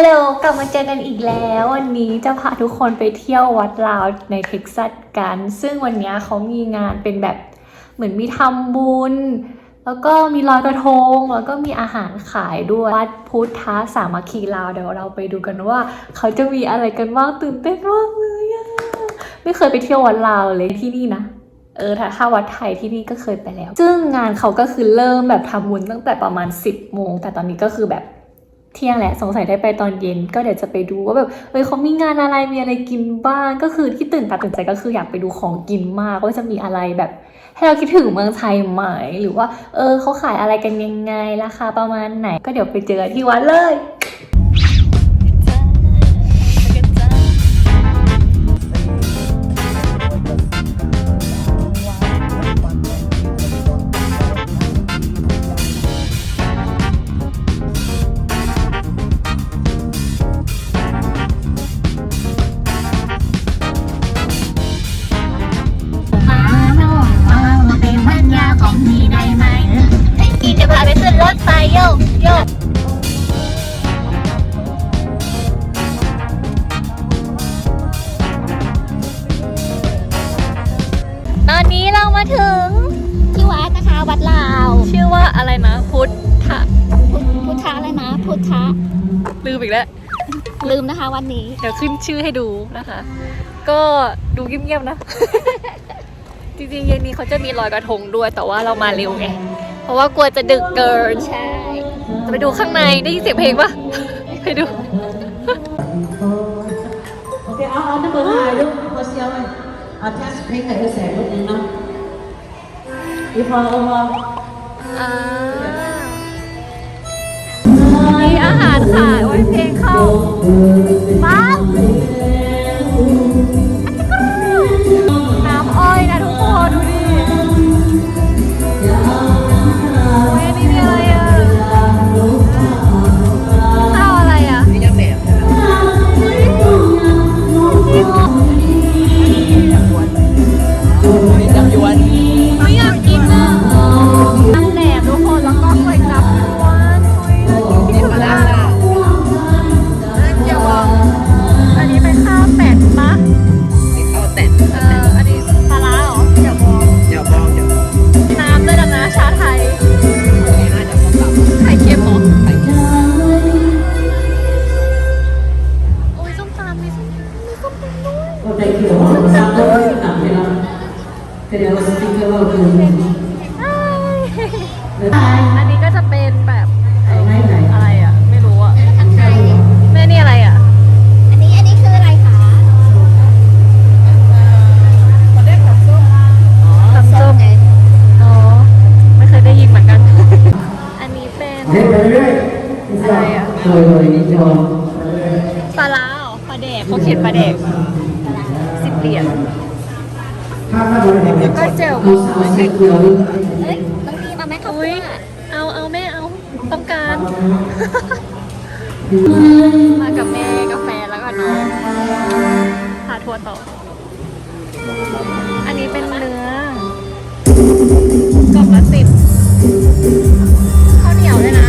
ฮัลโหลกลับมาเจอกันอีกแล้ว วันนี้จะพาทุกคนไปเที่ยววัดลาวในเท็กซัสกัน ซึ่งวันนี้เขามีงานเป็นแบบเหมือนมีทำบุญ แล้วก็มีลอยกระทง แล้วก็มีอาหารขายด้วยวัดพุทธสามัคคีลาวเดี๋ยวเราไปดูกันว่า เขาจะมีอะไรกันบ้างตื่นเต้นมากเลยอะไม่เคยไปเที่ยววัดลาวเลยที่นี่นะเออถ้าถ้าวัดไทยที่นี่ก็เคยไปแล้ว ซึ่งงานเขาก็คือเริ่มแบบทำบุญตั้งแต่ประมาณ 10โมงแต่ตอนนี้ก็คือแบบ เที่ยงแหละสงสัยได้ไปตอนเย็น ก็เดี๋ยวจะไปดูว่าแบบเฮ้ยเขามีงานอะไรมีอะไรกินบ้างก็คือที่ตื่นตาตื่นใจก็คืออยากไปดูของกินมากว่าจะมีอะไรแบบให้เราคิดถึงเมืองไทยไหมหรือว่า เออเขาขายอะไรกันยังไงราคาประมาณไหน ก็เดี๋ยวไปเจอที่วัดเลย มาถึงที่วัดนะคะ วัดลาว ชื่อว่าอะไรนะ พุทธพุทธะอะไรนะ พุทธะลืมอีกแล้ว ลืมนะคะวันนี้ เดี๋ยวขึ้นชื่อให้ดูนะคะ ก็ดูเงียบๆนะ จริงๆเย็นนี้เขาจะมีลอยกระทงด้วยแต่ว่าเรามาเร็วไง เพราะว่ากลัวจะดึกเกิน ใช่จะไปดูข้างในได้ยินเสียงเพลงปะไปดูโอเคเอาเอาถ้าเบอร์ถ่ายรูปพอเซียวเลยเอาแทสเพลงไหนก็แสงรูปนึงเนาะ อีพอเอาพออ่ามีอาหารขายไว้เพลงเข้าบ้ แต่เดี๋ แล้วก็เจลเอาสาวเอเฮ้ยต้องมีมาไหมเขาอุ้ยเอาเอาแม่เอาต้องการ มากับแม่กับแฟแล้วก็น้องพาทัวร์ต่อ อันนี้เป็นเนื้อกล่องละสิบข้าวเหนียวด้วยนะ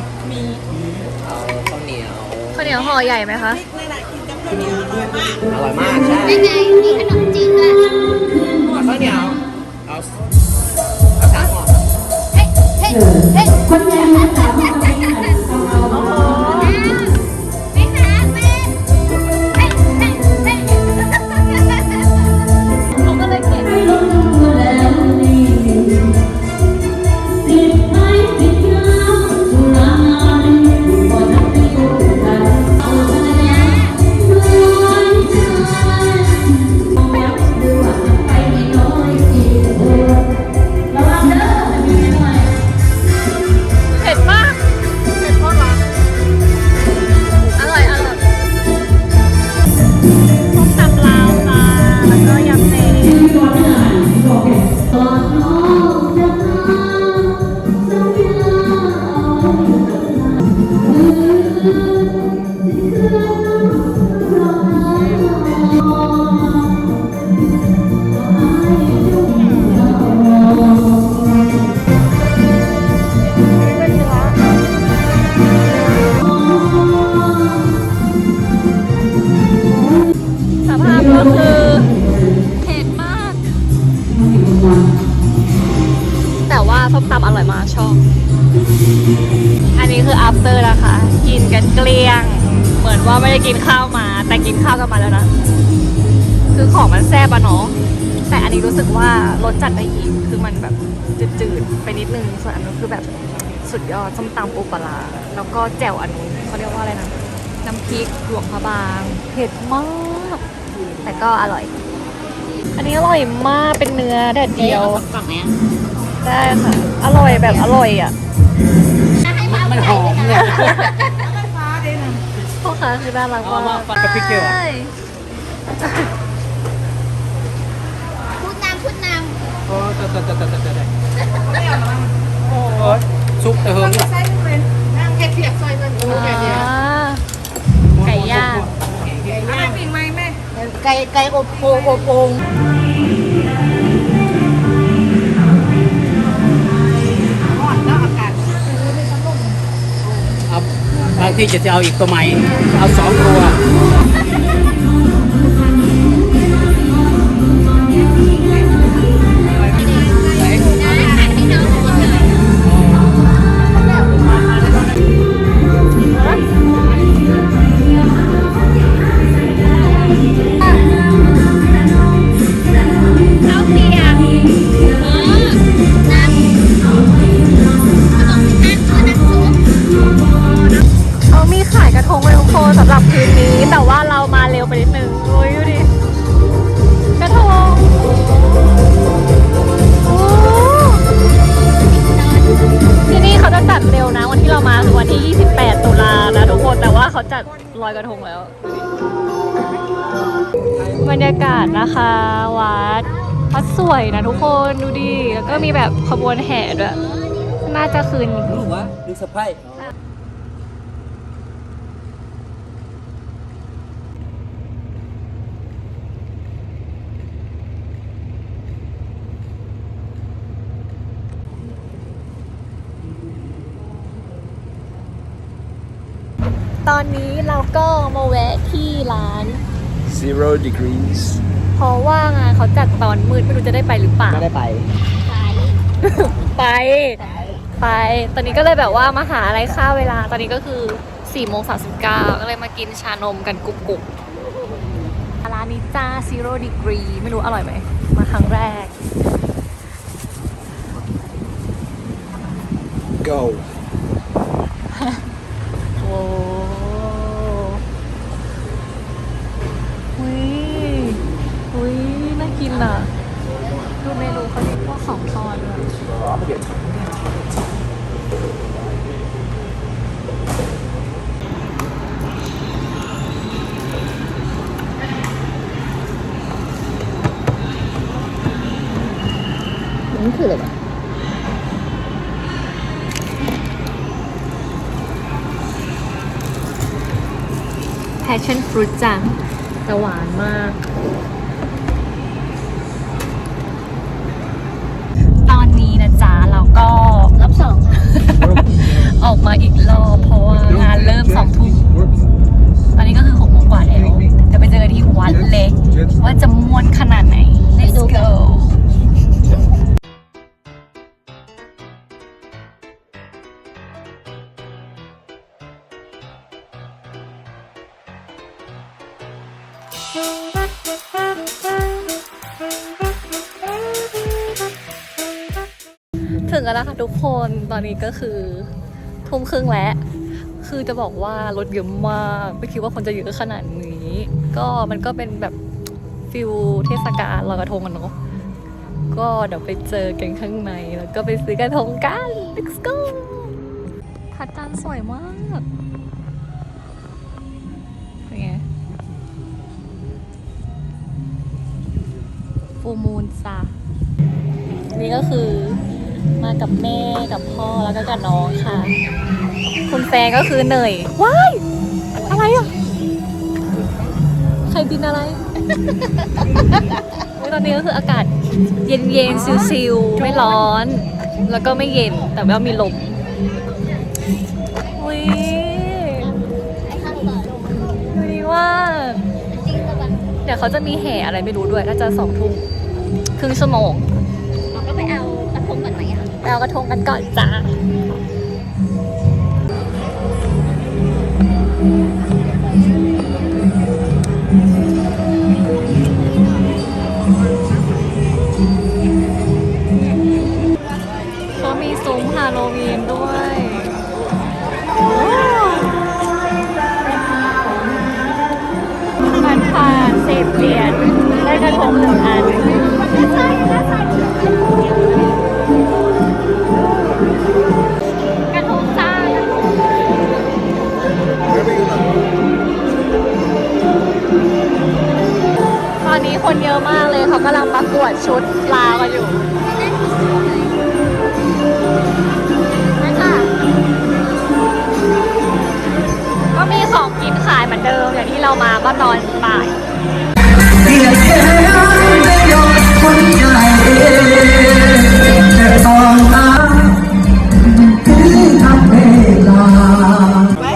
มมีเอาข้าวเหนียวข้าวเหนียวห่อใหญ่ไหมคะ อร่อยมากใช่ได้ไงมีขนมจีนด้วยเอาข้าวเหนียวเอาเอาสามห่อ เฮ้ยเฮ้ยเฮ้ย คนแก่มาถามว่าทำ อ after นะคะ กินกันเกลี้ยง เหมือนว่าไม่ได้กินข้าวมา แต่กินข้าวกันมาแล้วนะ คือของมันแซ่บอะเนาะแต่อันนี้รู้สึกว่ารสจัดได้อีกคือมันแบบจืดๆไปนิดนึงส่วนอันนู้นคือแบบสุดยอดส้มตำปูปลาร้าแล้วก็แจ่วอันนู้นเขาเรียกว่าอะไรนะน้ำพริกหลวงพระบางเผ็ดมาก แต่ก็อร่อย อันนี้อร่อยมากเป็นเนื้อแดดเดียวฝั่งเนี้ยได้ค่ะ อร่อยแบบอร่อยอะมันหอม เนี่ยพ่อค้าคือน่ารักเอามามากฟันกับพริกเกลือใช่พูดนำพูดนโอ้แต่แต่แต่แต่แต่โอ้ยซุปแต่เฮิร์มเนี่ยอ่าไก่ย่างำไก่ไก่อบโอ่งอบโอ่ง บางที่จะเอาอีกตัวใหม่ เอาสองตัว งไว้ทุกคนสำหรับคืนนี้ แต่ว่าเรามาเร็วไปนิดนึงโอ้ยดูดิกระทงโอ้ที่นี่เขาจะจัดเร็วนะ วันที่เรามาคือวันที่ 28 ตุลานะทุกคนแต่ว่าเขาจัดลอยกระทงแล้ว บรรยากาศนะคะวัดวัดสวยนะทุกคนดูดิแล้วก็มีแบบขบวนแห่ด้วยน่าจะคืน รู้วะดูสะพาย ตอนนี้เรา ก็มาแวะที่ร้าน zero degrees เพราะว่างานเขาจัดตอนมืดไม่รู้จะได้ไปหรือเปล่า ไม่ได้ไป ไป ไป ตอนนี้ก็เลยแบบว่ามาหาอะไรค่าเวลา ตอนนี้ก็คือ4โมง39ก็เลยมากินชานมกันกรุบกรุบร้านนี้จ้า zero degree ไม่รู้อร่อยไหม มาครั้งแรก go โอ้ করে না แพชชั่นฟรุตจังจะหวานมาก ตอนนี้นะจ๊ะเราก็รอบสอง ออกมาอีกรอบเพราะว่างานเริ่มสองทุ่ม ตอนนี้ก็คือทุ่มครึ่งแล้ว คือจะบอกว่ารถเยอะมาก ไม่คิดว่าคนจะเยอะขนาดนี้ ก็มันก็เป็นแบบฟิลเทศกาลลอยกระทงกันเนาะ ก็เดี๋ยวไปเจอกันข้างในแล้วก็ไปซื้อกระทงกัน let's go พระจันทร์สวยมากเป็นไงฟูมูนจ้ะนี่ก็คือ มากับแม่กับพ่อแล้วก็กับน้องค่ะ คุณแฟนก็คือเหนื่อยว้ายอะไรอะ ใครบินอะไรเฮ้ยตอนนี้ก็คืออากาศเย็นเย็นๆซิวๆไม่ร้อน แล้วก็ไม่เย็นแต่ว่ามีลมอุ้ยดูดีว่า เดี๋ยวเขาจะมีแห่อะไรไม่รู้ด้วยน่าจะสองทุ่มครึ่งชั่วโมง อะไปเอากระทงกันก่อนจ้า คนเยอะมากเลยเขากำลังประกวดชุดปลากันอยู่ก็มีของกินขายเหมือนเดิมอย่างที่เรามาก็ตอนบ่าย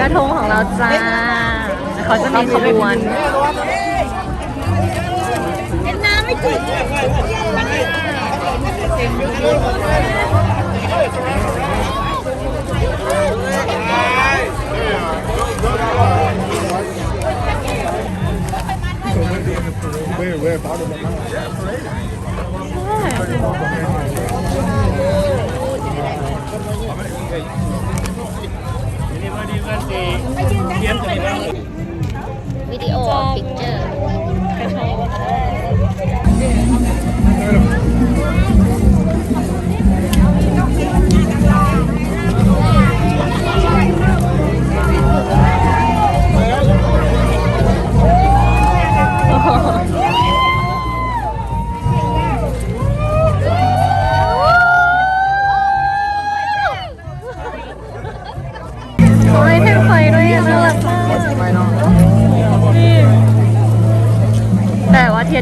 กระทงของเราจ้าเขาจะมีขบวน วิดีโอพิกเ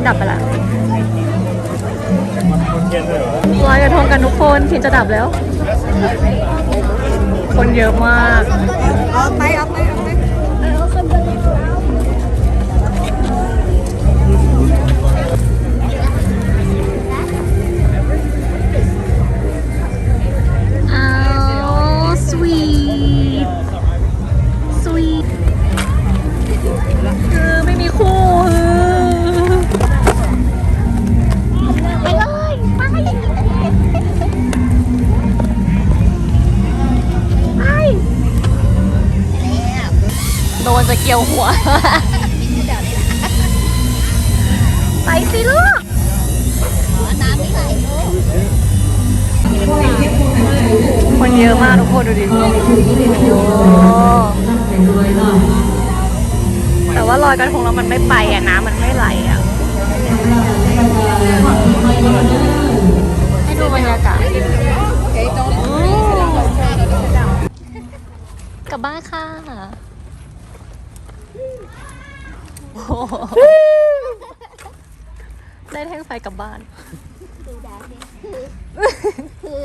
ดับไปละลอยกระทงกันทุกคนเทียนจะดับแล้ว คนเยอะมากเอา เกี่ยวหัว ไปสิลูกน้ำไม่ไหลลูกคนเยอะมากทุกคนดูดิโอ้แต่ว่าลอยกระทงแล้วมันไม่ไปอะน้ำมันไม่ไหลอะให้ดูบรรยากาศกลับบ้านค่ะ โอ้โหได้แท่งไฟกลับบ้าน ดูดาคือ